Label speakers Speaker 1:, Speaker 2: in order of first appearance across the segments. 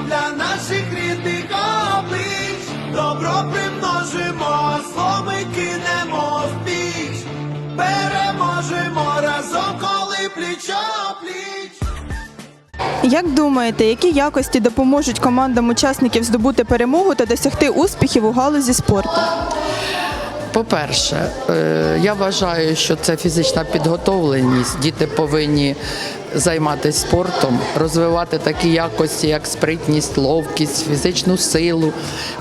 Speaker 1: для наших рідних облич. Добро примножимо, зло ми кинемо в піч. Переможемо разом, коли пліч-о-пліч.
Speaker 2: Як думаєте, які якості допоможуть командам учасників здобути перемогу та досягти успіхів у галузі спорту?
Speaker 3: По-перше, е, я вважаю, що це фізична підготовленість. Діти повинні займатися спортом, розвивати такі якості, як спритність, ловкість, фізичну силу.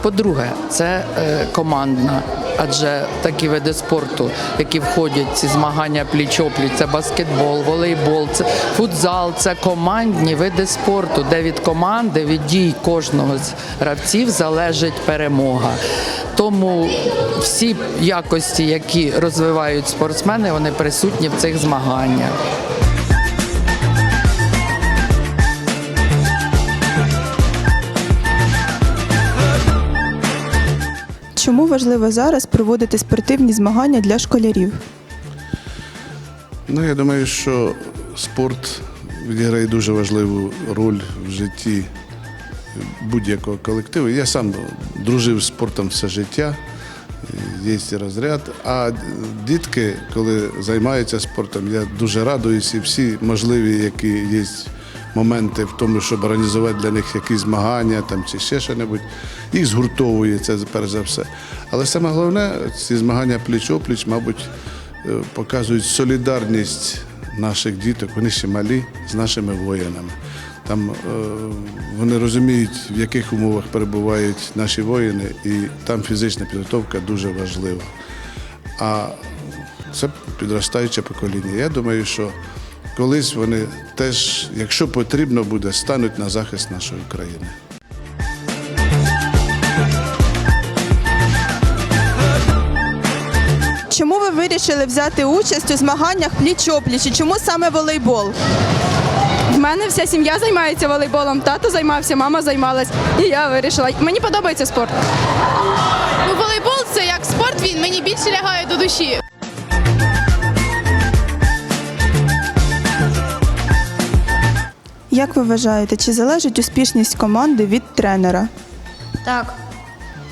Speaker 3: По-друге, це е, командна, адже такі види спорту, які входять ці змагання пліч-опліч, це баскетбол, волейбол, це футзал, це командні види спорту, де від команди, від дій кожного з гравців залежить перемога. Тому всі якості, які розвивають спортсмени, вони присутні в цих змаганнях.
Speaker 2: Чому важливо зараз проводити спортивні змагання для школярів?
Speaker 4: Ну, я думаю, що спорт відіграє дуже важливу роль в житті будь-якого колективу. Я сам дружив з спортом все життя, є розряд. А дітки, коли займаються спортом, я дуже радуюсь і всі можливі, які є моменти в тому, щоб організувати для них якісь змагання там, чи ще що небудь, їх згуртовує це перш за все. Але саме головне, ці змагання пліч-опліч, мабуть, е, показують солідарність наших діток, вони ще малі з нашими воїнами. Там е, вони розуміють, в яких умовах перебувають наші воїни, і там фізична підготовка дуже важлива. А це підростаюче покоління. Я думаю, що колись вони теж, якщо потрібно буде, стануть на захист нашої країни.
Speaker 2: Чому ви вирішили взяти участь у змаганнях пліч-опліч і чому саме волейбол?
Speaker 5: В мене вся сім'я займається волейболом. Тато займався, мама займалась, і я вирішила. Мені подобається спорт.
Speaker 6: Ну, волейбол це як спорт, він мені більше лягає до душі.
Speaker 2: Як ви вважаєте, чи залежить успішність команди від тренера?
Speaker 5: Так.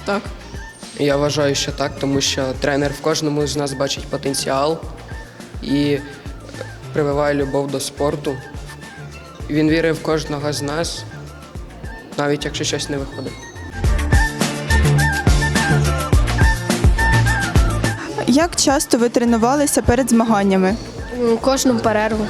Speaker 5: Так.
Speaker 7: Я вважаю, що так, тому що тренер в кожному з нас бачить потенціал і прививає любов до спорту. Він вірить в кожного з нас, навіть якщо щось не виходить.
Speaker 2: Як часто ви тренувалися перед змаганнями?
Speaker 8: Кожну перерву.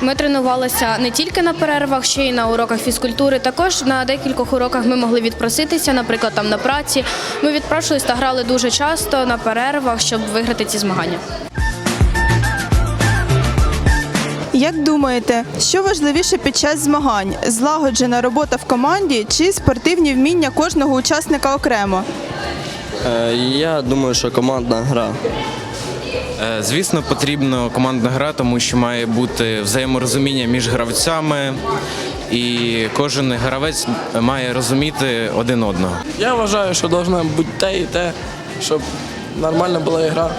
Speaker 8: Ми тренувалися не тільки на перервах, ще й на уроках фізкультури. Також на декількох уроках ми могли відпроситися, наприклад, там на праці. Ми відпрошувалися та грали дуже часто на перервах, щоб виграти ці змагання.
Speaker 2: Як думаєте, що важливіше під час змагань? Злагоджена робота в команді чи спортивні вміння кожного учасника окремо?
Speaker 9: Е, Я думаю, що командна гра.
Speaker 10: Е, Звісно, потрібна командна гра, тому що має бути взаєморозуміння між гравцями, і кожен гравець має розуміти один одного.
Speaker 11: Я вважаю, що повинно бути те і те, щоб нормальна була ігра.